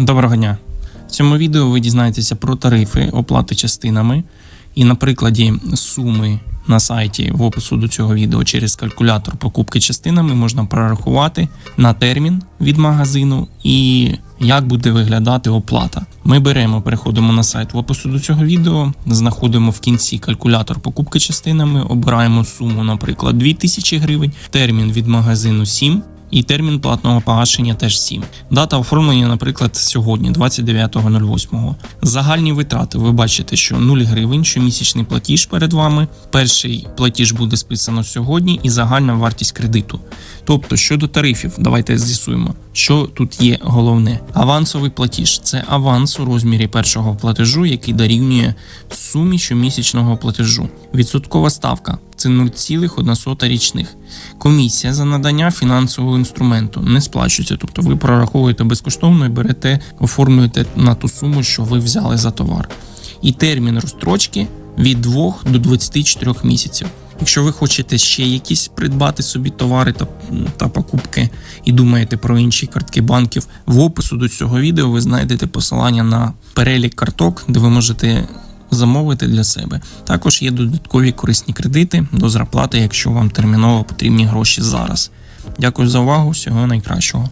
Доброго дня. В цьому відео ви дізнаєтеся про тарифи оплати частинами і на прикладі суми на сайті в опису до цього відео через калькулятор покупки частинами можна прорахувати на термін від магазину і як буде виглядати оплата. Ми беремо, переходимо на сайт в опису до цього відео, знаходимо в кінці калькулятор покупки частинами, обираємо суму, наприклад, 2000 гривень, термін від магазину 7 і термін платного погашення теж 7. Дата оформлення, наприклад, сьогодні, 29.08. Загальні витрати. Ви бачите, що 0 гривень, щомісячний платіж перед вами. Перший платіж буде списано сьогодні, і загальна вартість кредиту. Тобто, щодо тарифів, давайте з'ясуємо, що тут є головне. Авансовий платіж це аванс у розмірі першого платежу, який дорівнює сумі щомісячного платежу. Відсоткова ставка це 0,1 річних. Комісія за надання фінансового інструменту не сплачується, тобто ви прораховуєте безкоштовно і берете, оформлюєте на ту суму, що ви взяли за товар. І термін розстрочки від 2 до 24 місяців. Якщо ви хочете ще якісь придбати собі товари та, та покупки і думаєте про інші картки банків, в опису до цього відео ви знайдете посилання на перелік карток, де ви можете замовити для себе. Також є додаткові корисні кредити до зарплати, якщо вам терміново потрібні гроші зараз. Дякую за увагу, всього найкращого.